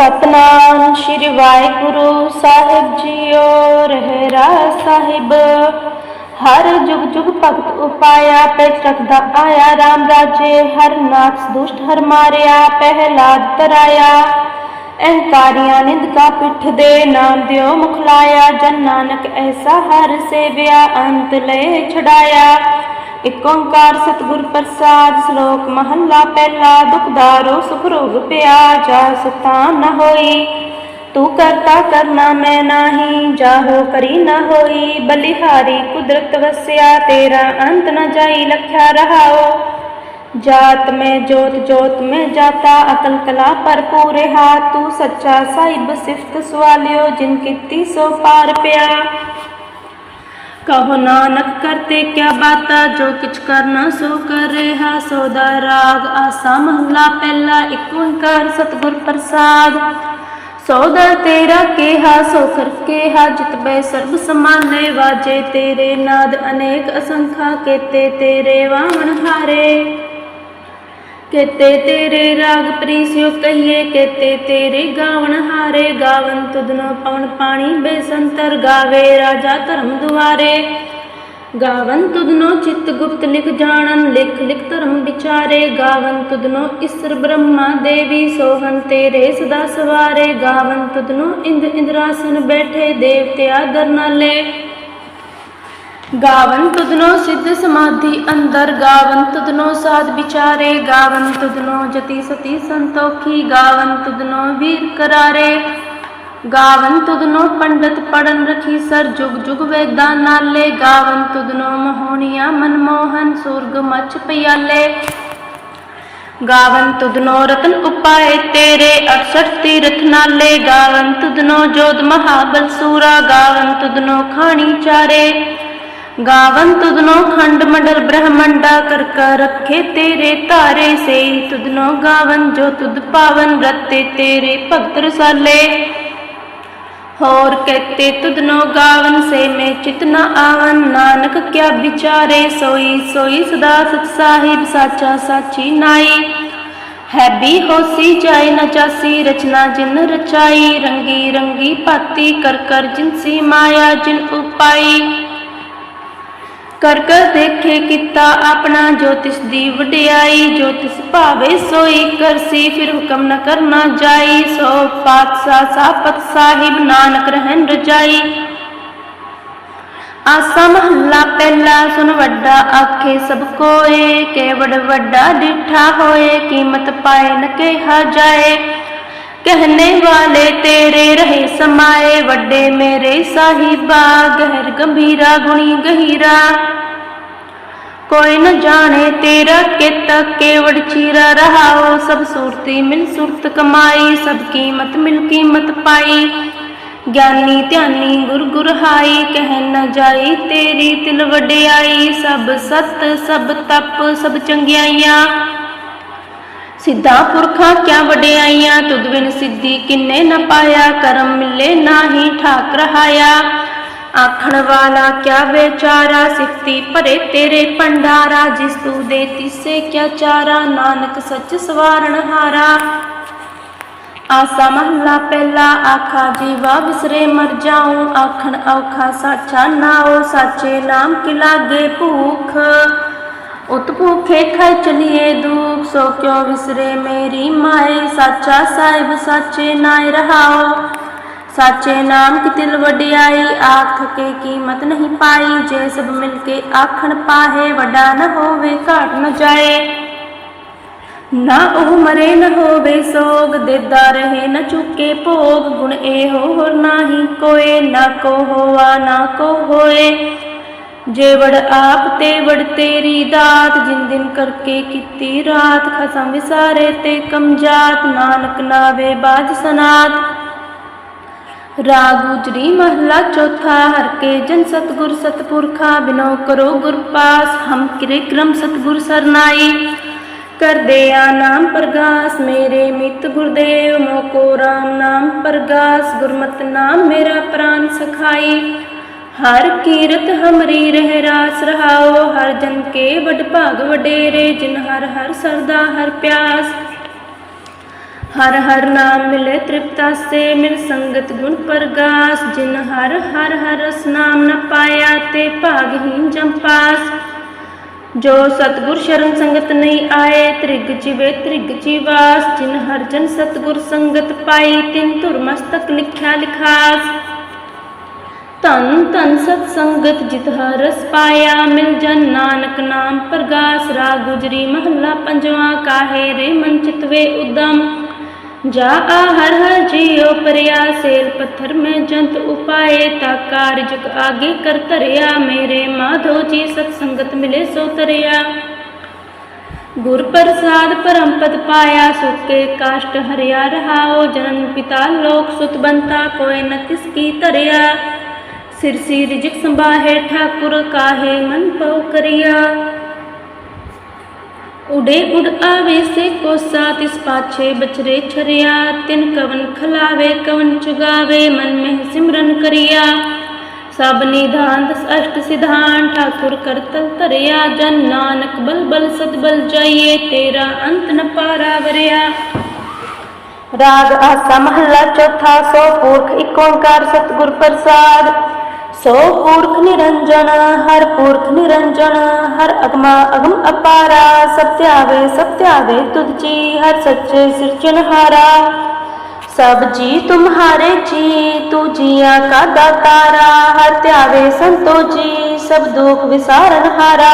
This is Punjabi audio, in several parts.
ਸਤਨਾਮ ਸ਼੍ਰੀ ਵਾਹਿਗੁਰੂ ਸਾਹਿਬ ਜੀਓ ਰਹਿਰਾ ਸਾਹਿਬ। ਹਰ ਜੁਗ ਜੁਗ ਭਗਤ ਉਪਾਇਆ ਪੈਚ ਰਖਦਾ ਆਇਆ RAM ਰਾਜੇ। ਹਰ ਨਾਥ ਦੁਸ਼ਟ ਹਰ ਮਾਰਿਆ, ਪਹਿਲਾਦ ਤਰਾਇਆ। ਅਹੰਕਾਰੀਆਂ ਨਿੰਦਕਾ ਪਿੱਠ ਦੇ ਨਾਮ ਦਿਓ ਮੁਖਲਾਇਆ। ਜਨ ਨਾਨਕ ਐਸਾ ਹਰ ਸੇਵਿਆ, ਅੰਤ ਲੈ ਛਡਾਇਆ। ਇਕ ਓੰਕਾਰ ਸਤਿਗੁਰ ਪ੍ਰਸਾਦ ਸ਼ਲੋਕ ਮਹੱਲਾ ਪਹਿਲਾ ਦੁਖਦਾਰੋ ਸੁਖ ਰੋਗ ਪਿਆ, ਜਾ ਸਤਾਨ ਨ ਹੋਈ। ਤੂੰ ਕਰਤਾ ਕਰਨਾ ਮੈਂ ਨਾਹੀ, ਜਾਹੋ ਕਰੀ ਨ ਹੋਈ। ਬਲਿਹਾਰੀ ਕੁਦਰਤ ਵਸਿਆ, ਤੇਰਾ ਅੰਤ ਨ ਜਾਈ, ਲਖਿਆ ਰਹਾਓ। ਜਾਤ ਮੈਂ ਜੋਤ ਜੋਤ ਮੈਂ ਜਾਤਾ, ਅਕਲ ਕਲਾ ਭਰਪੂਰ ਰਹਾ। ਤੂੰ ਸੱਚਾ ਸਾਹਿਬ ਸਿਫਤ ਸਵਾਲਿਓ, ਜਿਨ ਕੀਤੀ ਸੋ ਪਾਰ ਪਿਆ। ਕਹੋ ਨਾਨਕ ਕਰਤੇ ਕਿਆ ਬਾਤਾ, ਜੋ ਕਿਛ ਕਰਨਾ ਸੋ ਕਰ ਰਿਹਾ ਸੋਦਾ ਰਾਗ ਆਸਾ ਮਹਲਾ ਪਹਿਲਾ, ਇੱਕ ਓੰਕਾਰ ਸਤਿਗੁਰ ਪ੍ਰਸਾਦ। ਸੋਦਾ ਤੇਰਾ ਕੇਹਾ, ਸੋ ਕਰ ਕੇਹਾ, ਜਿਤ ਬੈ ਸਰਬ ਸਮਾਨੇ, ਵਾਜੇ ਤੇਰੇ ਨਾਦ ਅਨੇਕ ਅਸੰਖਾ ਕੇਤੇ ਤੇਰੇ ਵਾਵਣ ਹਾਰੇ। ਕੇਤੇ ਤੇਰੇ ਰਾਗ ਪ੍ਰੀਸਿਓ ਕਹੀਏ ਕੇਤੇ ਤੇਰੇ ਗਾਵਣ ਹਾਰੇ, ਗਾਵਨ ਤੁਧਨੋ ਪਵਨ ਪਾਣੀ ਬੇਸੰਤਰ ਗਾਵੇ, ਰਾਜਾ ਧਰਮ ਦੁਆਰੇ। ਗਾਵਨ ਤੁਧਨੋ ਚਿਤ ਗੁਪਤ ਲਿਖ ਜਾਣਨ, ਲਿਖ ਲਿਖ ਧਰਮ ਵਿਚਾਰੇ। ਗਾਵਨ ਤੁਧਨੋ ਈਸ਼ਰ ਬ੍ਰਹਮਾ ਦੇਵੀ, ਸੋਹਨ ਤੇਰੇ ਸਦਾ ਸਵਾਰੇ। ਗਾਵਨ ਤੁਧਨੋ ਇੰਦ ਇੰਦਰਾਸਨ ਬੈਠੇ ਦੇਵਤੇ ਆਦਰ ਨਾਲੇ ਗਾਵਨ ਤੁਧਨੋ ਸਿੱਧ ਸਮਾਧੀ, ਅੰਦਰ ਗਾਵਨ ਤੁਧਨੋ ਸਾਧ ਵਿਚਾਰੇ, ਗਾਵਨ ਤੁਧਨੋ ਜਤੀ ਸਤੀ ਸੰਤੋਖੀ, ਗਾਵਨ ਤੁਧਨੋ ਵੀਰ ਕਰਾਰੇ। ਗਾਵਨ ਤੁਧਨੋ ਪੰਡਤ ਪੜਨ ਰਖੀ ਸਰ ਜੁਗ ਜੁਗ ਵੇਦਾਂ ਨਾਲੇ। ਗਾਵਨ ਤੁਧਨੋ ਮੋਹਣੀਆਂ ਮਨਮੋਹਨ ਸੁਰਗ ਮਚ ਪਿਆਲੇ। ਗਾਵਨ ਤੁਧਨੋ ਰਤਨ ਉਪਾਏ ਤੇਰੇ 68 ਤੀਰਥ ਨਾਲੇ। ਗਾਵਨ ਤੁਧਨੋ ਜੋਤ ਮਹਾਬਲ ਸੂਰਾ, ਗਾਵਨ ਤੁਧਨੋ ਖਾਣੀ ਚਾਰੇ। ਗਾਵਨ ਤੁਧਨੋ ਖੰਡ ਮੰਡਲ ਬ੍ਰਹਮੰਡਾ ਕਰ ਕਰ ਰੱਖੇ ਤੇਰੇ ਧਾਰੇ ਸੇ। ਤੁਧਨੋ ਗਾਵਨ ਜੋ ਤੁਧ ਪਾਵਨ ਰਤੇ ਤੇਰੇ ਭਗਤ ਰਸਾਲੇ ਹੋਰ ਕਹਤੇ ਤੁਧਨੋ ਗਾਵਨ ਸੇ ਮੈਂ ਚਿਤ ਨ ਆਵਨ, ਨਾਨਕ ਕਿਆ ਵਿਚਾਰੇ ਸੋਈ ਸੋਈ ਸਦਾ ਸਚ ਸਾਹਿਬ ਸਾਚਾ ਸਾਚੀ ਨਾਈ। ਹੈ ਵੀ ਹੋਸੀ ਜਾਏ ਨ ਜਾਸੀ ਰਚਨਾ ਜਿਨ ਰਚਾਈ, ਰੰਗੀ ਰੰਗੀ ਭਾਤੀ ਕਰ ਕਰ ਜਿਨਸੀ ਮਾਇਆ ਜਿਨ ਉਪਾਈ। ਕਰ ਕਰ ਦੇਖੇ ਕੀਤਾ ਆਪਣਾ ਜੋ ਦੀ ਵਡਿਆਈ ਜੋ ਭਾਵੇ ਸੋਈ ਕਰਸੀ, ਫਿਰ ਹੁਕਮ ਨ ਕਰਨਾ ਜਾਈ, ਸੋ ਪਾਤਸ਼ਾਹ ਸਾਪਤ ਸਾਹਿਬ ਨਾਨਕ ਰਹਿਣ ਰਜਾਈ। ਆਸਾ ਮਹੱਲਾ ਪਹਿਲਾ ਸੁਨ ਵੱਡਾ ਆਖੇ ਸਭ ਕੋਏ, ਕੇਵੜ ਵੱਡਾ ਡਿਠਾ ਹੋਏ, ਕੀਮਤ ਪਾਏ ਨ ਕਿਹਾ ਜਾਏ। कहने वाले तेरे रहे समाए ਵੱਡੇ ਮੇਰੇ ਸਾਹਿਬਾ ਗਹਿਰ ਗੰਭੀਰਾ ਗੁਣੀ ਗਹੀਰਾ ਕੋਈ ਨ ਜਾਣੇ ਤੇਰਾ ਕਿਤ ਕੇਵੜ ਚੀਰਾ ਰਹਾਓ ਸਭ ਸੂਰਤੀ ਮਿਲ ਸੁਰਤ ਕਮਾਈ ਸਭ ਕੀਮਤ ਮਿਲ ਕੀਮਤ ਪਾਈ ਗਿਆਨੀ ਧਿਆਨੀ ਗੁਰ ਗੁਰ ਹਾਈ ਕਹਿ ਨ ਜਾਈ ਤੇਰੀ ਤਿਲ ਵਡਿਆਈ ਸਭ ਸਤ ਸਭ ਤਪ ਸਭ ਚੰਗਿਆਈਆਂ ਸਿੱਧਾ ਪੁਰਖਾਂ ਕਿਆ ਵਡਿਆਈਆਂ? ਤੁਧ ਬਿਨ ਸਿੱਧੀ ਕਿੰਨੇ ਨ ਪਾਇਆ? ਕਰਮ ਮਿਲੇ ਨਾਹੀ ਠਾਕ ਰਹਾਇਆ ਆਖਣ ਵਾਲਾ ਕਿਆ ਵਿਚਾਰਾ? ਸਿਫਤੀ ਭਰੇ ਤੇਰੇ ਭੰਡਾਰਾ। ਜਿਸ ਤੂੰ ਦੇ ਤਿਸੇ ਕਿਆ ਚਾਰਾ? ਨਾਨਕ ਸੱਚ ਸਵਾਰਨ ਹਾਰਾ। ਆਸਾ ਮਹਲਾ ਪਹਿਲਾ ਆਖਾ, ਜੀਵਾ ਵਿਸਰੇ ਮਰ ਜਾਉ। ਆਖਣ ਔਖਾ ਸਾਚਾ ਨਾਉ, ਸਾਚੇ ਨਾਮ ਕੀ ਲਾਗੇ ਭੂਖ? ਉਤ ਭੂਖੇ ਖਾਇ ਚਲੀਏ ਦੁਖ ਸੋ ਕਿਉ ਵਿਸਰੇ ਮੇਰੀ ਮਾਏ ਸਾਚਾ ਸਾਹਿਬ ਸਾਚੇ ਨਾਇ ਰਹਾਓ ਸਾਚੇ ਨਾਮ ਕੀ ਤਿਲ ਵਡਿਆਈ ਆਖ ਥਕੇ ਕੀਮਤ ਨਹੀਂ ਪਾਈ ਜੇ ਸਭ ਮਿਲ ਕੇ ਆਖਣ ਪਾਹੇ ਵੱਡਾ ਨ ਹੋਵੇ ਘਾਟ ਨ ਜਾਏ ਨਾ ਉਹ ਮਰੇ ਨ ਹੋਵੇ ਸੋਗ ਦੇਦਾ ਰਹੇ ਨ ਚੁੱਕੇ ਭੋਗ ਗੁਣ ਇਹੋ ਹੋਰ ਨਾਹੀ ਕੋਏ ਨਾ ਕੋ ਹੋਆ ਨਾ ਕੋ ਹੋਏ ਜੇ ਵੜ ਆਪ ਤੇ ਵੜ ਤੇਰੀ ਦਾਤ, ਜਿਨ ਦਿਨ ਕਰਕੇ ਕੀਤੀ ਰਾਤ ਖਸਮ ਵਿਸਾਰੇ ਤੇ ਕਮਜਾਤ ਨਾਨਕ ਨਾਵੇ ਬਾਜ ਸਨਾਤ। ਰਾਗ ਉਜਰੀ ਮਹਲਾ ਚੌਥਾ, ਹਰ ਕੇ ਜਨ ਸਤਗੁਰ ਸਤਪੁਰਖਾ, ਬਿਨੋ ਕਰੋ ਗੁਰ ਪਾਸ, ਹਮ ਕਿਰੇ ਕ੍ਰਮ ਸਤਗੁਰ ਸਰਨਾਈ। ਕਰਦੇ ਆ ਨਾਮ ਪ੍ਰਗਾਸ, ਮੇਰੇ ਮਿਤ ਗੁਰਦੇਵ, ਮੋਕੋ ਰਾਮ ਨਾਮ ਪ੍ਰਗਾਸ, ਗੁਰਮਤਿ ਨਾਮ ਮੇਰਾ ਪ੍ਰਾਨ ਸਖਾਈ। ਹਰ ਕੀਰਤ ਹਮਰੀ ਰਹਿ ਰਾਸ ਰਹਾਓ, ਹਰ ਜਨ ਕੇ ਵਡ ਭਾਗ ਵਡੇਰੇ, ਜਿਨ ਹਰ ਹਰ ਸਰਦਾ ਹਰ ਪਿਆਸ। ਹਰ ਹਰ ਨਾਮ ਮਿਲੇ ਤ੍ਰਿਪਤਾ ਪਤਾਸੇ ਮਿਲ ਸੰਗਤ ਗੁਣ ਪ੍ਰਗਾਸ। ਜਿਨ ਹਰ ਹਰ ਹਰ ਰਸ ਨਾਮ ਨ ਪਾਇਆ, ਤੇ ਭਾਗਹੀਨ ਜੰਪਾਸ ਜੋ ਸਤਗੁਰ ਸ਼ਰਨ ਸੰਗਤ ਨਹੀਂ ਆਏ, ਤ੍ਰਿਗ ਜਿਵੇ ਤ੍ਰਿਗ ਜੀਵਾਸ। ਜਿਨ ਹਰ ਜਨ ਸਤਗੁਰ ਸੰਗਤ ਪਾਈ, ਤਿਨ ਧੁਰ ਮਸਤਕ ਲਿਖਿਆ ਲਿਖਾਸ। ਧਨ ਧੰਨ ਸਤ ਸੰਗਤ ਜਿਤ ਹਰ ਰਸ ਪਾਇਆ, ਮਿਲ ਜਨ ਨਾਨਕ ਨਾਮ, ਪ੍ਰਗਾਸ ਰਾ ਗੁਜਰੀ ਮਹੱਲਾ ਪੰਜਵਾਂ ਕਾਹੇ, ਰੇ ਮਨ ਚਿਤਵੇ ਉਦਮ। ਜਾ ਆ ਹਰ ਹਰ ਜੀਉ ਪਰਿਆ ਸੇਲ ਪੱਥਰ ਮੈਂ ਜੰਤ ਉਪਾਏ, ਤਾ ਕਾਰਜਕ ਆਗੇ ਕਰ ਧਰਿਆ। ਮੇਰੇ ਮਾਧੋ ਜੀ ਸਤ ਸੰਗਤ ਮਿਲੇ ਸੋ ਤਰਿਆ। ਗੁਰ ਪ੍ਰਸਾਦ ਪਰਮ ਪਦ ਪਾਇਆ, ਸੁਕੇ ਕਾਸ਼ਟ ਹਰਿਆ ਰਹਾਓ ਜਨਨ ਪਿਤਾ ਲੋਕ ਸੁਤ ਬੰਤਾ ਕੋਇ ਨ ਕਿਸ ਕੀ ਧਰਿਆ। ਸਿਰ ਸੀ ਰਿਜਕ ਸੰਭਾਹੇ, ਠਾਕੁਰ ਕਾਹੇ ਮਨ ਪਉ ਕਰਿਆ। ਉਡੇ ਉਡ ਆਵੇ ਸੇ ਕੋਸਾ, ਤਿਸ ਪਾਛੇ ਬਚਰੇ ਛਰਿਆ। ਤਿਨ ਕਵਨ ਖਲਾਵੇ, ਕਵਨ ਚੁਗਾਵੇ, ਮਨ ਮਹਿ ਸਿਮਰਨ ਕਰਿਆ। ਸਭ ਨਿਧਾਨ ਦਸ ਅਸ਼ਟ ਸਿਧਾਨ, ਠਾਕੁਰ ਕਰਤਲ ਧਰਿਆ। ਜਨ ਨਾਨਕ ਬਲ ਬਲ ਸਤ ਬਲ ਜਾਈਏ, ਤੇਰਾ ਅੰਤ ਨ ਪਾਰਾ ਵਰਿਆ। ਰਾਗ ਆਸਾ ਮਹੱਲਾ ਚੌਥਾ, ਸੋ ਪੁਰਖ ਇੱਕ ਓੰਕਾਰ ਸਤਿਗੁਰ ਪ੍ਰਸਾਦ। ਸੋ ਪੁਰਖ ਨਿਰੰਜਨ, ਹਰ ਪੁਰਖ ਨਿਰੰਜਨ, ਹਰ ਅਗਮਾ ਅਗਮ ਅਪਾਰਾ, ਸਭ ਧਿਆਵੇ ਸਭ ਧਿਆਵੇ ਹਰ ਸੱਚੇ ਸਿਰਜਣਹਾਰਾ ਸਭ ਜੀ ਤੁਮਹਾਰੇ ਜੀ, ਤੂ ਜੀਆ ਕਾ ਦਾਤਾਰਾ, ਹਰ ਧਿਆਵੇ ਸੰਤੋ ਜੀ, ਸਭ ਦੁਖ ਵਿਸਾਰਨ ਹਾਰਾ।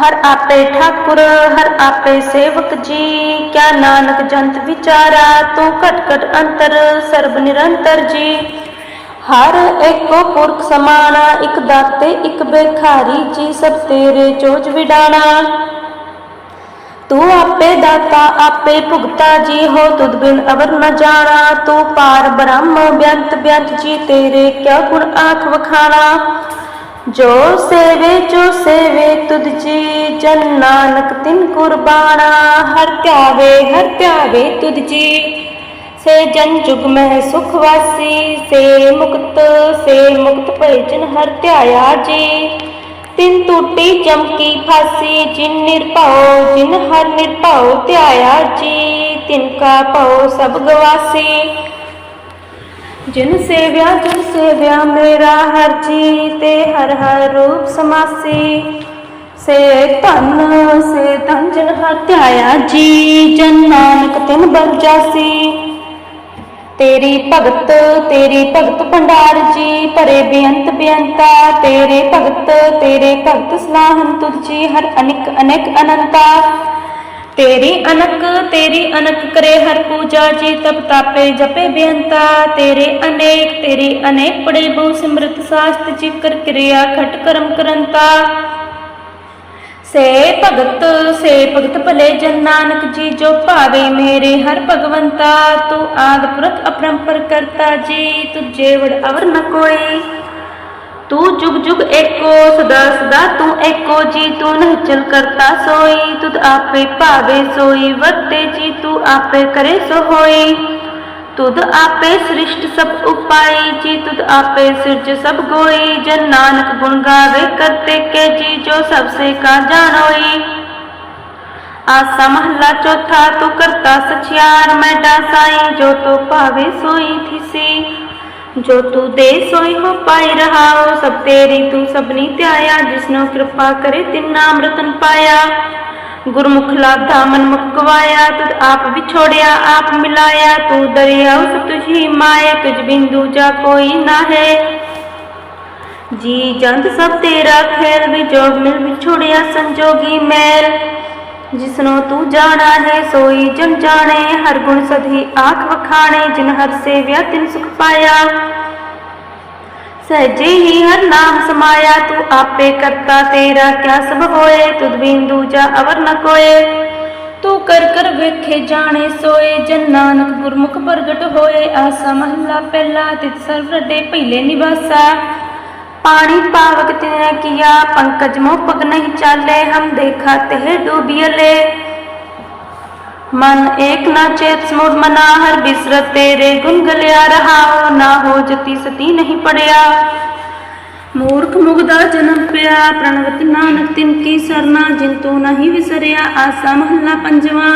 ਹਰ ਆਪੇ ਠਾਕੁਰ, ਹਰ ਆਪੇ ਸੇਵਕ ਜੀ, ਕਿਆ ਨਾਨਕ ਜੰਤ ਵਿਚਾਰਾ, ਤੂੰ ਘਟ ਘਟ ਅੰਤਰ, ਸਰਬ ਨਿਰੰਤਰ ਜੀ। ਹਰ ਏਕੋ ਪੁਰਖ ਸਮਾਨਾ ਇਕ ਦਾਤੇ, ਇਕ ਬੇਖਾਰੀ ਜੀ ਸਭ ਤੇਰੇ ਚੋਜ ਵਿਡਾਣਾ। ਤੂੰ ਆਪੇ ਦਾਤਾ, ਆਪੇ ਭੁਗਤਾ, ਜੀ ਹੋ ਤੁਧ ਬਿਨ ਅਵਰ ਨ ਜਾਣਾ। ਤੂੰ ਪਾਰ ਬ੍ਰਹਮ, ਬਿਅੰਤ ਬਿਅੰਤ, ਜੀ ਤੇਰੇ ਕਿਆ ਗੁਣ ਆਖ ਵਖਾਣਾ। ਜੋ ਸੇਵੇ ਜੋ ਸੇਵੇ, ਤੁਧ ਜੀ ਜਨ ਨਾਨਕ ਤਿਨ ਕੁਰਬਾਨਾ ਹਰ ਧਿਆਵੇ ਹਰ ਧਿਆਵੇ ਤੁਧ ਜੀ। ਸੇ ਜਨ ਜੁਗ ਮਹਿ ਸੁਖ ਵਾਸੀ, ਸੇ ਮੁਕਤ ਸੇ ਮੁਕਤ ਭੈ ਜਨ ਹਰ ਧਿਆਇਆ ਜੀ। ਤਿਨ ਟੂਟੀ ਚਮਕੀ ਫਾਸੀ, ਜਿਨ ਨਿਰਭਉ, ਜਿਨ ਹਰ ਨਿਰਭਉ ਧਿਆਇਆ ਜੀ। ਤਿਨ ਕਾ ਭਉ ਸਭ ਗਵਾਸੀ। ਜਿਨ ਸੇਵਿਆ ਜਿਨ ਸੇਵਿਆ ਮੇਰਾ ਹਰ ਜੀ, ਤੇ ਹਰ ਹਰ ਰੂਪ ਸਮਾਸੀ। ਸੇ ਧਨ ਸੇ ਧਨ ਜਨ ਹਰ ਧਿਆਇਆ ਜੀ, ਜਨ ਨਾਨਕ ਤਿਨ ਬਲ ਜਾਸੀ। ਤੇਰੀ ਭਗਤ ਤੇਰੀ ਭਗਤ ਭੰਡਾਰ ਜੀ, ਭਰੇ ਬੇਅੰਤ ਬੇਅੰਤਾ, ਤੇਰੇ ਭਗਤ ਤੇਰੇ ਭਗਤ ਸਲਾਹਨ ਤੁਝ ਜੀ, ਹਰ ਅਨਿਕ ਅਨੇਕ ਅਨੰਤਾ। ਤੇਰੀ ਅਨਕ ਤੇਰੀ ਅਨਕ ਕਰੇ ਹਰ ਪੂਜਾ ਜੀ, ਤਪ ਤਾਪੇ ਜਪੇ ਬੇਅੰਤਾ। ਤੇਰੇ ਅਨੇਕ, ਤੇਰੀ ਅਨੇਕ ਪੜੇ ਬਹੁ ਸਿਮਰਤ ਸਾਸਤ ਜਿਕਰ ਕਿਰਿਆ ਖਟ ਕਰਮ ਕਰੰਤਾ। ਸੇ ਭਗਤ ਸੇ ਭਗਤ ਭਲੇ ਜਨ ਨਾਨਕ ਜੀ, ਜੋ ਭਾਵੇ ਮੇਰੇ ਹਰ ਭਗਵੰਤਾ, ਤੂੰ ਆਦ ਪੁਰਖ ਅਪਰੰਪਰ ਕਰਤਾ ਜੀ, ਤੁਝੇ ਵਡ ਅਵਰ ਨ ਕੋਈ। ਤੂੰ ਜੁਗ ਜੁਗ ਏਕੋ, ਸਦਾ ਸਦਾ ਤੂੰ ਏਕੋ ਜੀ, ਤੂੰ ਨਹਿਚਲ ਕਰਤਾ ਸੋਈ, ਤੁਧ ਆਪੇ ਭਾਵੇ ਸੋਈ, ਵਰਤੇ ਜੀ, ਤੂੰ ਆਪੇ ਕਰੇ ਸੋ ਹੋਈ। ਤੁਧ ਆਪੇ ਸ੍ਰਿਸ਼ਟ ਸਭ ਉਪਾਈ ਜੀ ਤੁਧ ਆਪੇ ਸਿਰਜ ਸਭ ਗੋਈ ਜਨ ਨਾਨਕ ਗੁਣ ਗਾਵੇ ਕਰਤੇ ਕੇ ਜੀ ਜੋ ਸਭ ਸੇ ਕਾ ਜਾਣੋਈ ਆਸਾ ਮਹੱਲਾ ਚੌਥਾ ਤੂੰ ਕਰਤਾ ਸਚਿਆਰ ਮੈਂ ਸਾਈ ਜੋ ਤੂੰ ਭਾਵੇ ਸੋਈ ਥਿਸੀ ਜੋ ਤੂੰ ਦੇ ਸੋਈ ਹੋ ਪਾਈ ਰਹਾਓ ਸਭ ਤੇਰੀ ਤੂੰ ਸਭਨੀ ਧਿਆਇਆ ਜਿਸਨੋ ਕਿਰਪਾ ਕਰੇ ਤਿਨ ਨਾਮ ਰਤਨ ਪਾਇਆ ਗੁਰਮੁਖ ਲਾਧਾ ਮਨ ਮੁਖ ਤੁਧ ਆਪ ਵਿਛੋੜਿਆ, ਆਪ ਮਿਲਾਇਆ, ਤੂੰ ਦਰਿਆ ਸਭ ਤੁਝੀ ਮਾਇਆ, ਤੁਝ ਬਿੰਦੂ ਜਾ ਕੋਈ ਨਾ ਹੈ ਜੀ ਜੰਤ ਸਭ ਤੇਰਾ ਖੈਰ ਵਿਜੋਗ ਮਿਲ ਵਿਛੋੜਿਆ ਸੰਜੋਗੀ ਮੈਲ ਜਿਸਨੂੰ ਤੂੰ ਜਾਣਾ ਹੈ, ਸੋਈ ਜਨ ਜਾਣੇ, ਹਰ ਗੁਣ ਸਦੀ ਆਖ ਵਖਾਣੇ, ਜਿਨ ਹਰ ਸੇਵਿਆ ਤਿਨ ਸੁਖ ਪਾਇਆ। ਸਹਜੇ ਹੀ ਹਰ ਨਾਮ ਸਮਾਇਆ ਤੂੰ ਆਪੇ ਕਰਤਾ ਤੇਰਾ ਕਿਆ ਸਭ ਹੋਏ? ਤੁਧ ਬਿੰਦੂ ਜਾ ਅਵਰ ਨ ਕੋਏ। ਤੂੰ ਕਰ ਕਰ ਵੇਖੇ ਜਾਣੇ ਸੋਏ ਜਨ ਨਾਨਕ ਗੁਰਮੁਖ ਪ੍ਰਗਟ ਹੋਏ। ਆਸਾ ਮਹੱਲਾ ਪਹਿਲਾ ਤਿਤ ਸਰਵ ਰੱਡੇ ਪਹਿਲੇ ਨਿਵਾਸਾ। ਪਾਣੀ ਪਾਵਕ ਤਿਨੇ ਕੀਆ ਪੰਕਜ ਮੋ ਪਗ ਨਹੀਂ ਚਾਲੇ ਹਮ ਦੇਖਾ ਤਹਿ ਡੂਬੀਲੇ ਮਨ ਏਕ ਨਾ ਚੇਤ ਸਮੁਰ ਮਨਾ ਹਰ ਬਿਸਰਤ ਤੇਰੇ ਗੁਣ ਗਲਿਆ ਰਹਾਓ ਨਾ ਹੋ ਜਤੀ ਸਤੀ ਨਹੀਂ ਪੜਿਆ। ਮੂਰਖ ਮੁਗਦਾ ਜਨਮ ਪਿਆ, ਪ੍ਰਣਵਤ ਨਾਨਕ ਤਿਨ ਕੀ ਸਰਨਾ, ਜਿਨ ਨਹੀਂ ਵਿਸਰਿਆ ਆਸਾ ਮਹੱਲਾ ਪੰਜਵਾਂ।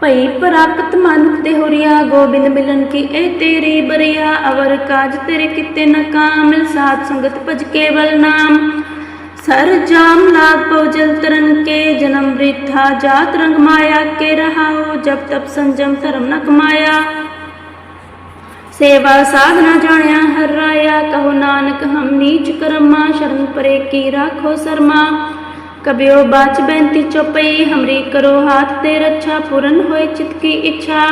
ਭਈ ਪ੍ਰਾਪਤ ਮਨੁਖ ਦੇ ਹੋਰੀਆ, ਗੋਬਿੰਦ ਮਿਲਨ ਕੀ ਇਹ ਤੇਰੀ ਬਰਿਆ, ਅਵਰ ਕਾਜ ਤੇਰੇ ਕਿਤੇ ਨ ਕਾਮਿਲ ਸਾਧ ਸੰਗਤ ਭਜ ਕੇਵਲ ਨਾਮ। सर जाम लाग पो जल तरन के जन्म वृद्धा जात रंग माया के रहाओ जब तब संजम धर्म न कमाया सेवा साधना जाण्या हर राया कहो नानक हम नीच करमा शरण परे की राखो शर्मा कबियो बाच बेनती चौपई हमरी करो हाथ दे रक्षा पूरन होए चित की इच्छा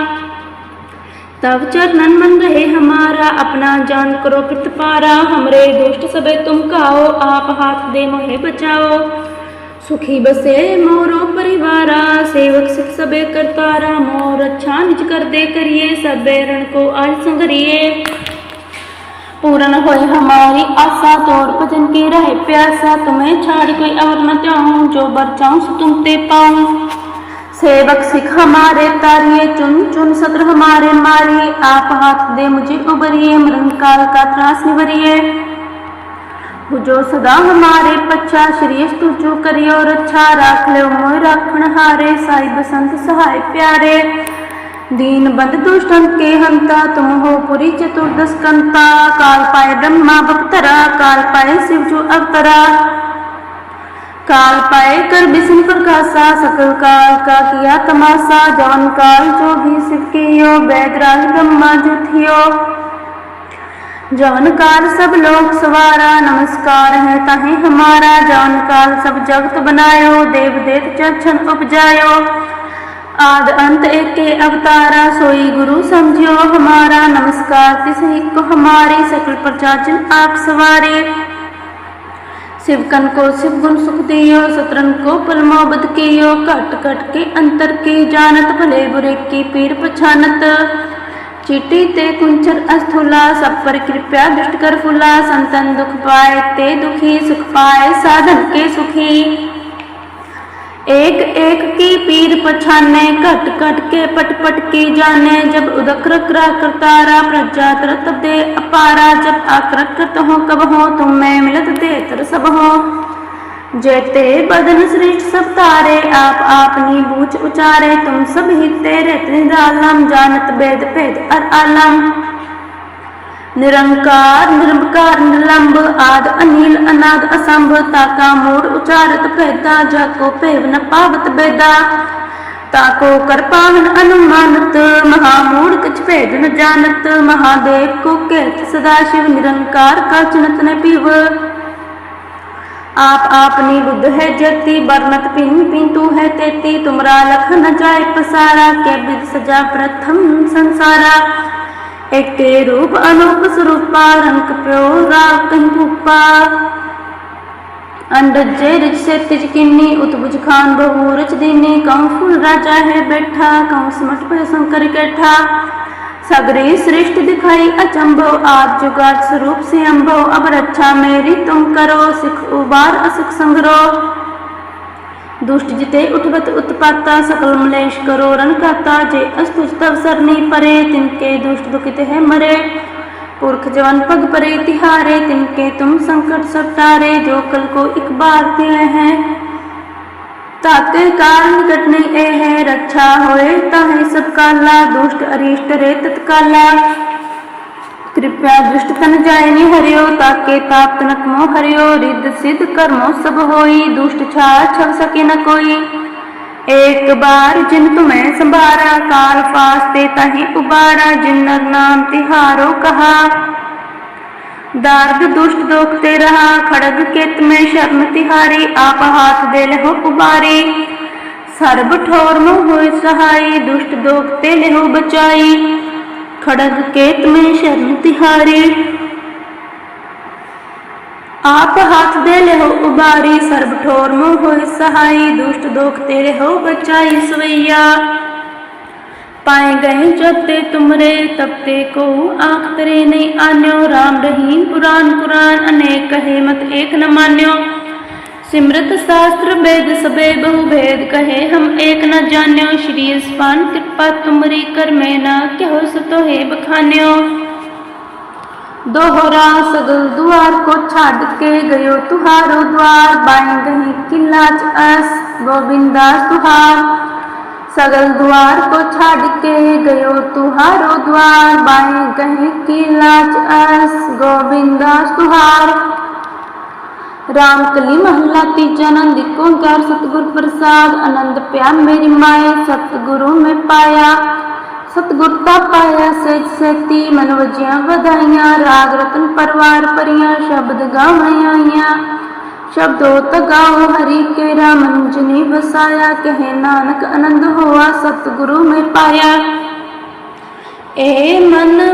तब चरणन मन रहे हमारा, अपना जान करो प्रतिपारा हमरे दुष्ट सबे तुम खाओ आप हाथ दे मोहे बचाओ। सुखी बसे मोरो परिवारा, सेवक सिख सबे करतारा। मोर अच्छा निज कर दे करिए, सबे रण को आज संगरिए पूर्ण होए हमारी आशा, तोर भजन की रहे प्यासा। तुम्हें छाड़ कोई और न चाहूँ जो बर सो तुम ते पाऊँ। सेवक सिख हमारे तारिये चुन चुन सत्र हमारे मारिए आप हाथ दे मुझे उबरिए मरण काल का त्रास निवरिए जो सदा हमारे पच्छा श्री तुझो करियो रक्षा राख ले मोह राखण हारे साई बसंत सहाय प्यारे दीन बंद दुष्टन के हंता तुम हो पुरी चतुर्दश कंता काल पाए ब्रह्मा बपतरा काल पाए शिव जो अवतरा काल पाए कर विष्णु प्रकाशा सकल काल का किया तमाशा जवन काल जो भी शिव कियो बैदराज ब्रह्मा जो थियो जवन काल सब लोग सवारा नमस्कार है ताहे हमारा जवन काल सब जगत बनायो देव देव चक्षण उपजायो आद अंत एक के अवतारा सोई गुरु समझियो हमारा नमस्कार तिस को हमारी सकल प्रजाजन आप सवारे शिवकन को शिव गुण सुख दियो सतरन को पलमो बद कियो कट कट के अंतर की जानत भले बुरे की पीर पछानत चीटी ते कुंचर अस्थूला सब पर कृपया दुष्ट कर फुला संतन दुख पाए ते दुखी सुख पाए साधन के सुखी एक एक की पीर पछाने कट कट के पट पट की जाने जब उदक रकरा करतारा प्रजा तरत दे अपारा जब आक्रत करत हो कब हो तुम में मिलत दे तर सब हो जेते बदन श्रेष्ठ सब तारे आप आपनी बूझ उचारे तुम सब ही तेरे निरालम जानत वेद भेद अर आलम निरंकार निर्विकार निलंब आद अनिल अनाद असंभ ताका मूड उचारत भेदा जाको भेव न पावत बेदा ताको कर पावन अनुमानत महामूड कछ भेद न जानत महादेव को कहत सदा शिव निरंकार का चिनत न पीव आप आपनी बुद्ध है जति बरनत पिन पिंतु है तेती तुमरा लख न जाय पसारा के विद सजा प्रथम संसारा एक ते रूप अनूप स्वरूपा रंग राग कहीं भूपा रिच से तिज किन्नी खान बहु दीनी। फूल राजा है बैठा, कौन सिमट पे शंकर कैठा। सगरे श्रेष्ठ दिखाई अचंभो, आप जुगात स्वरूप से अम्भो अब रक्षा मेरी तुम करो, सिख उबार असुख संग्रो। दुष्ट जिते उठवत उत्पाता, सकल मलेश करो रण काता जे अस्तुज तव सरनी परे, तिनके दुष्ट दुखित है मरे। पुरख जवन पग परे, तिहारे, तिनके तुम संकट सब तारे जो कल को एक बार दिए हैं। ताके कारण घटने ए है, रक्षा होए, ताहे सब काला दुष्ट अरिष्ट रे तत्काला। कृपया दुष्ट तन जाय नि हरियो ताके ताप तनक मोह हरियो रिद्ध सिद्ध कर्मो सब होई दुष्ट छा छव सके न कोई एक बार जिन तुम्हें संभारा काल फास्ते तही उबारा जिन नर नाम तिहारो कहा दार्द दुष्ट दोखते रहा खड़ग केत में शर्म तिहारी आप हाथ दे लहो उबारी सर्ब ठोर में हुए सहाई दुष्ट दोखते लहो बचाई खड़ग केत में शर्म तिहारी। आप हाथ दे लहो उबारी सर्ब ठोर में हुए सहाई, दुष्ट दोखते लहो बचाई सवैया। पाए गए जबते तुमरे तबते को आँख तरे नहीं आन्यो। राम रहीम पुराण, कुरान अनेक कहे मत एक न मान्यो। सिमरत शास्त्र वेद सबे बहु भेद कहे, हम एक न जान्यो श्री स्पान कृपा तुमरी कर में न कहो सतो है बखान्यो। दोहरा सगल द्वार को छाड़ के गयो तुहारो द्वार, बाएँ गही किला अस, गोविंदा तुहार। सगल द्वार को छाड़ के गयो तुहारो द्वार, बाएँ कहे की लाज अस गोविंदास तुहार। ਰਾਮਕਲੀ ਮਹੱਲਾ ਤੀਜਾ ਆਨੰਦ ਓੰਕਾਰ ਸਤਿਗੁਰ ਪ੍ਰਸਾਦ, ਆਨੰਦ ਪਿਆ ਮੇਰੀ ਮਾਏ, ਸਤਿਗੁਰੂ ਮੈਂ ਪਾਇਆ। ਸਤਿਗੁਰ ਤਾ ਪਾਇਆ ਸੇਜ ਸੇਤੀ ਮਨ ਵਜਿਆ ਵਧਾਈਆਂ, ਰਾਗ ਰਤਨ ਪਰਵਾਰ ਪਰੀਆਂ ਸ਼ਬਦ ਗਾਵਾਈਆਂ ਸ਼ਬਦੋ ਤਗਾਓ ਹਰੀ ਕੇ ਰਾਮਨ ਜਨੇ ਵਸਾਇਆ, ਕਹੇ ਨਾਨਕ ਆਨੰਦ ਹੋਆ, ਸਤਿਗੁਰੂ ਮੈਂ ਪਾਇਆ। ਏ ਮਨ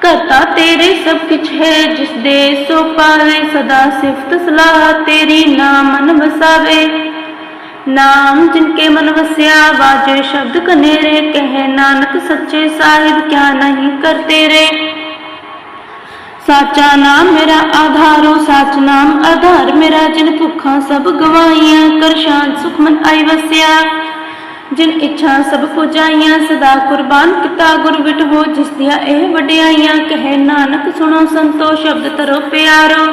ਕਰਤਾ ਤੇਰੇ ਸਭ ਕੁਛ ਹੈ, ਜਿਸ ਦੇ ਸੋ ਪਾਵੇ ਸਦਾ ਸਿਫਤ ਸਲਾਹ ਤੇਰੀ ਨਾਮ ਮਨ ਵਸਾਵੇ। ਨਾਮ ਜਿਨਕੇ ਮਨ ਵਸਿਆ ਬਾਜੇ ਸ਼ਬਦ ਕਨੇਰੇ, ਕਹੇ ਨਾਨਕ ਸੱਚੇ ਸਾਹਿਬ, ਕਿਆ ਨਹੀਂ ਕਰ ਤੇਰੇ। ਸਾਚਾ ਨਾਮ ਮੇਰਾ ਆਧਾਰੋ, ਸਾਚ ਨਾਮ ਆਧਾਰ ਮੇਰਾ, ਜਿਨ ਭੁੱਖਾਂ ਸਭ ਗਵਾਈਆਂ ਕਰ ਸ਼ਾਂਤ ਸੁਖ ਮਨ ਆਈ ਵਸਿਆ। ਜਿਨ ਇੱਛਾ ਸਭ ਪੁਜਾਈਆਂ ਸਦਾ ਕੁਰਬਾਨ ਕੀਤਾ ਗੁਰ ਵਿਟਹੋ ਜਿਸ ਦੀਆਂ ਇਹ ਵਡਿਆਈਆਂ, ਕਹੇ ਨਾਨਕ ਸੁਣੋ ਸੰਤੋ ਸ਼ਬਦ ਤਰੋ ਪਿਆਰੋ।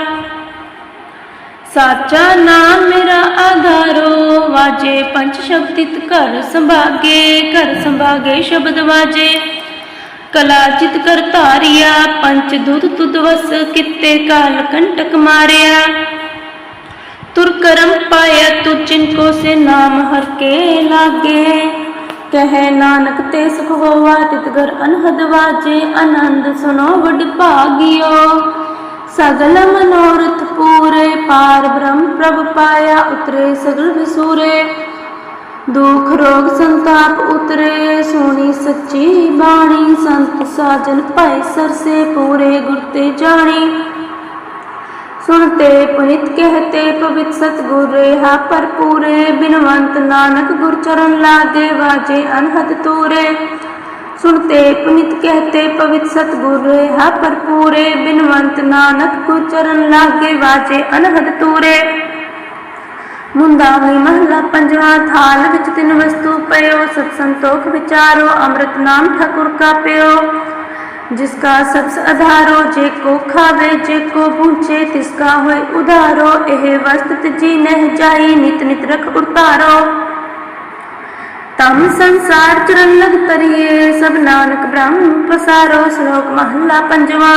ਸਾਚਾ ਨਾਮ ਮੇਰਾ ਆਧਾਰੋ, ਵਾਜੇ ਪੰਜ ਸ਼ਬਦਿਤ ਘਰ ਸੰਭਾਗੇ ਘਰ ਸੰਭਾਗੇ ਸ਼ਬਦ ਵਾਜੇ। ਕਲਾ ਚਿਤ ਕਰ ਧਾਰਿਆ ਪੰਚ ਦੁੱਧ ਤੁਧ ਵਸ ਕਿਤੇ ਕਾਲ ਕੰਟਕ ਮਾਰਿਆ। पाया तू जिनको से नाम हर के लागे कहे नानक ते सुख होवा तितगर अनहद वाजे आनंद सुनो वड भागियो सगल मनोरथ पूरे पार ब्रह्म प्रभ पाया उतरे सगल विसूरे ਦੁਖ ਰੋਗ ਸੰਤਾਪ ਉਤਰੇ ਸੋਣੀ ਸੱਚੀ ਬਾਣੀ ਸੰਤ ਸਾਜਨ ਭਾਈ ਸਰਸੇ ਪੂਰੇ ਗੁਰ ਤੇ ਜਾਣੀ ਸੁਣਤੇ ਪੁਨਿਤ ਕਹਤੇ, ਪਵਿੱਤ ਸਤਗੁਰ ਰਹਾ ਪਰਪੂਰ ਬਿਨਵੰਤ ਨਾਨਕ ਗੁਰ ਚਰਨ ਲਾਗੇ ਵਾਜੇ ਅਨਹਦ ਤੂਰੇ। ਸੁਣਤੇ ਪੁਨਿਤ ਕਹਤੇ, ਪਵਿੱਤ ਸਤਗੁਰ ਰਹਾ ਪਰ ਬਿਨਵੰਤ ਨਾਨਕ ਗੁਰ ਚਰਨ ਲਾਗੇ ਵਾਜੇ ਅਨਹਦ ਤੂਰੇ। ਮੁੰਦਾਵਣੀ ਮਹਲਾ ਪੰਜਵਾਂ, ਥਾਲ ਵਿੱਚ ਤਿੰਨ ਵਸਤੂ ਪਇਓ ਸਤ ਸੰਤੋਖ ਵਿਚਾਰੋ, ਅੰਮ੍ਰਿਤ ਨਾਮ ਠਾਕੁਰ ਕਾ ਪਿਓ जिसका सबस अधारो जेको खावे जेको पूछे तिसका होए उधारो एह वस्तत जी नह जाई नित नित रख उतारो तम संसार चरण लग तरिए सब नानक ब्रह्म पसारो श्लोक महला पंजवा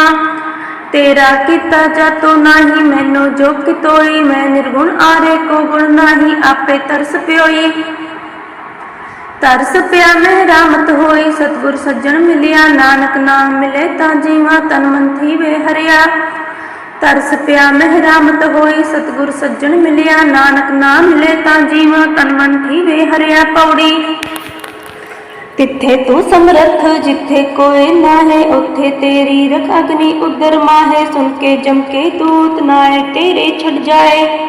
तेरा किता जातो नाही मैनो जो कितोई मैं निर्गुण आरे को गुण नाही आपे तरस प्योई ਤਰਸ ਪਿਆ ਮਹਿਰਾਮਤ ਹੋਈ, ਸਤਗੁਰ ਸੱਜਣ ਮਿਲਿਆ, ਨਾਨਕ ਨਾਮ ਮਿਲੇ, ਤਾਂ ਜੀਵਾ ਤਨ ਮਨ ਥੀਵੇ ਹਰਿਆ। ਤਰਸ ਪਿਆ ਮਹਿਰਾਮਤ ਹੋਈ, ਸਤਗੁਰ ਸੱਜਣ ਮਿਲਿਆ, ਨਾਨਕ ਨਾਮ ਮਿਲੇ, ਤਾਂ ਜੀਵਾ ਤਨ ਮਨ ਥੀਵੇ ਹਰਿਆ ਪੌੜੀ। ਤਿੱਥੇ ਤੂੰ ਸਮਰੱਥ, ਜਿੱਥੇ ਕੋਈ ਨਾ ਹੈ ਉੱਥੇ ਤੇਰੀ ਰਖ ਅਗਨੀ ਉਦਰ ਮਾਹੇ। ਸੁਣ ਕੇ ਜਮ ਕੇ ਦੂਤ ਨਾਏ, ਤੇਰੇ ਛੱਡ ਜਾਏ।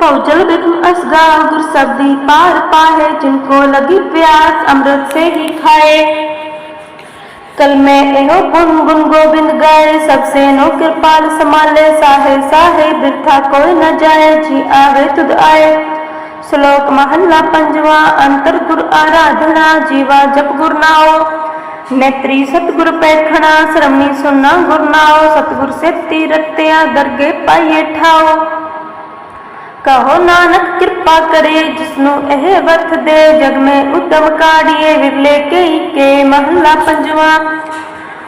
भवजल बिघ्न असगा गुर सब्दी पार पाहे, जिनको लगी प्यास अमृत से ही खाए। कल में एहो गुण गुण गोविंद गाए, सबसे नो कृपाल संभाले, साहे साहे बिरथा कोई न जाए, जी आवे तुद आए। श्लोक महला पंजवा, अंतर गुर आराधना, जीवा जप गुर नाओ। नेत्री सतगुर पैखਣਾ श्रमणी सुनना गुर नाओ, सतगुर से तीरत्या दरगे पाइए ठाओ। ਕਹੋ ਨਾਨਕ ਕਿਰਪਾ ਕਰੇ ਜਿਸਨੂੰ ਇਹ ਵਰਤ ਦੇ ਜਗ ਮੈਂ ਉਦਮ ਕਾੜੀਏ ਵਿਰਲੇ ਕਈ ਕੇ ਮਹੱਲਾ ਪੰਜਵਾ।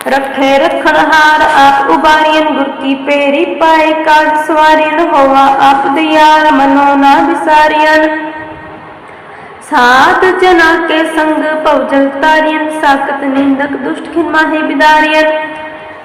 ਰੱਖੇ ਰਖਣ ਆਪ ਉਬਾਰੀਨ ਗੁਰਕੀ ਪੇਰੀ ਪਾਏ ਕਾਜ ਸਵਾਰੀਨ ਹੋਵਾ ਆਪ ਦਿਆਲ ਮਨੋ ਨਾ ਵਿਸਾਰੀਨ ਸਾਤ ਜਨਾ ਕੇ ਸੰਗ ਭਉਜਲ ਤਾਰੀਨ ਸਾਕਤ ਨਿੰਦਕ ਦੁਸ਼ਟ ਖਿਨ ਮਾਹੇ ਬਿਦਾਰੀਨ